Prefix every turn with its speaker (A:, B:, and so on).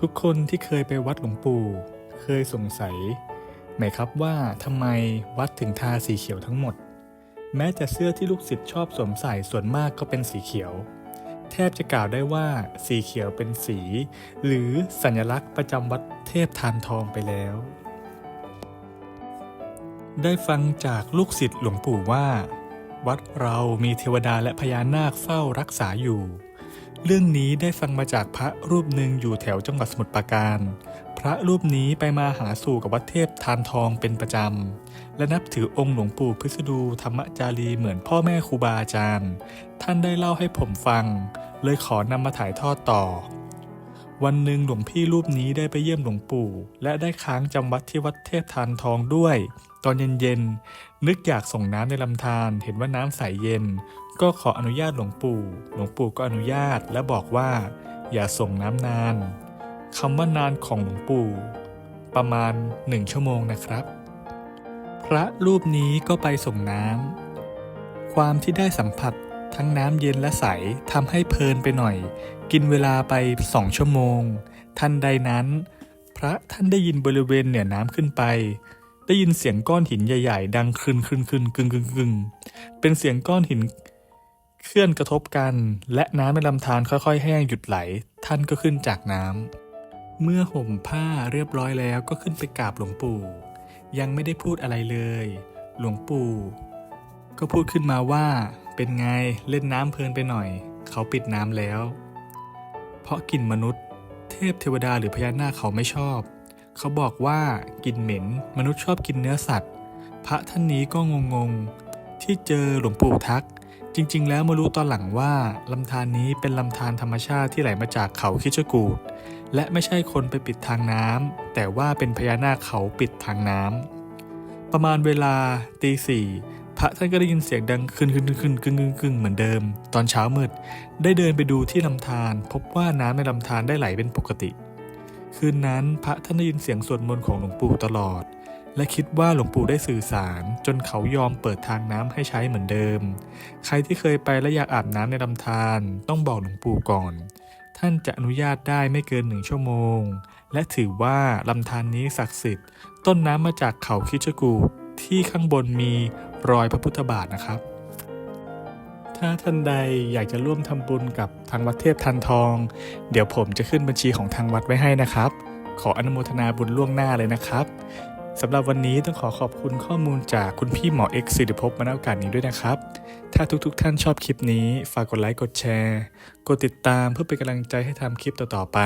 A: ทุกคนที่เคยไปวัดหลวงปู่ เคยสงสัยไหมครับว่าทำไมวัดถึงทาสีเขียวทั้งหมด แม้แต่เสื้อที่ลูกศิษย์ชอบสวมใส่ส่วนมากก็เป็นสีเขียว แทบจะกล่าวได้ว่าสีเขียวเป็นสี หรือสัญลักษณ์ประจำวัดเทพทานทองไปแล้ว ได้ฟังจากลูกศิษย์หลวงปู่ว่า วัดเรามีเทวดาและพญานาคเฝ้ารักษาอยู่ เรื่องนี้ได้ฟังมาจากพระรูปหนึ่งอยู่แถวจังหวัดสมุทรปราการ พระรูปนี้ไปมาหาสู่กับวัดเทพทานทองเป็นประจำ และนับถือองค์หลวงปู่พิสดูธรรมจารีเหมือนพ่อแม่ครูบาอาจารย์ ท่านได้เล่าให้ผมฟัง เลยขอนำมาถ่ายทอดต่อ วันหนึ่งหลวงพี่รูปนี้ได้ไปเยี่ยมหลวงปู่ และได้ค้างจำวัดที่วัดเทพทานทองด้วย ตอนเย็นๆ นึกอยากส่งน้ำในลำธารเห็นว่าน้ำใสเย็น ก็ขออนุญาตหลวงปู่ หลวงปู่ก็อนุญาตและบอกว่า อย่าส่งน้ำนานคำว่านานของหลวงปู่ ประมาณหนึ่งชั่วโมงนะครับ พระรูปนี้ก็ไปส่งน้ำความที่ได้สัมผัส ทั้งน้ำเย็นและใสทำให้เพลินไปหน่อย กินเวลาไปสองชั่วโมงทันใดนั้น พระท่านได้ยินบริเวณเหนือน้ำขึ้นไป ได้ยินเสียงก้อนหินใหญ่ๆ ดังครึนครึนครึนกึ่งกึ่งกึ่งเป็นเสียงก้อนหินเคลื่อนกระทบกัน และน้ำในลำธารค่อยๆ แห้งหยุดไหล ท่านก็ขึ้นจากน้ำเมื่อห่มผ้าเรียบร้อยแล้วก็ขึ้นไปกราบหลวงปู่ ยังไม่ได้พูดอะไรเลย หลวงปู่ ก็พูดขึ้นมาว่า เป็นไงเล่นน้ำเพลินไปหน่อย เขาปิดน้ำแล้ว เพราะกลิ่นมนุษย์ เทพเทวดาหรือพญานาคเขาไม่ชอบ เขาบอกว่ากลิ่นเหม็นมนุษย์ชอบกินเนื้อสัตว์ พระท่านนี้ก็งงๆ ที่เจอหลวงปู่ทัก จริงๆ แล้วมารู้ตอนหลังว่าลำธารนี้เป็นลำธารธรรมชาติที่ไหลมาจากเขาคิชกูดและไม่ใช่คนไปปิดทางน้ำแต่ว่าเป็นพญานาคเขาปิดทางน้ำประมาณเวลาตีสี่ พระท่านก็ได้ยินเสียงดังขึ้นขึ้นขึ้นขึ้นกึ่งกึ่งกึ่งเหมือนเดิม ตอนเช้ามืด ได้เดินไปดูที่ลำธารพบว่าน้ำในลำธารได้ไหลเป็นปกติ คืนนั้นพระท่านได้ยินเสียงสวดมนต์ของหลวงปู่ตลอด และคิดว่าหลวงปู่ได้สื่อสาร จนเขายอมเปิดทางน้ำให้ใช้เหมือนเดิม ใครที่เคยไปและอยากอาบน้ำในลำธารต้องบอกหลวงปู่ก่อน ท่านจะอนุญาตได้ไม่เกินหนึ่งชั่วโมง และถือว่าลำธารนี้ศักดิ์สิทธิ์ ต้นน้ำมาจากเขาคิชกูดที่ข้างบนมี รอยพระพุทธบาทนะครับ ถ้าท่านใดอยากจะร่วมทำบุญกับทางวัดเทพทันทอง เดี๋ยวผมจะขึ้นบัญชีของทางวัดไว้ให้นะครับ ขออนุโมทนาบุญล่วงหน้าเลยนะครับสำหรับวันนี้ต้องขอขอบคุณข้อมูลจากคุณพี่หมอเอกสิริภพมาณโอกาสนี้ด้วยนะครับ ถ้าทุกๆทท่านชอบคลิปนี้ ฝากกดไลค์กดแชร์ กดติดตามเพื่อเป็นกำลังใจให้ทำคลิปต่อๆไป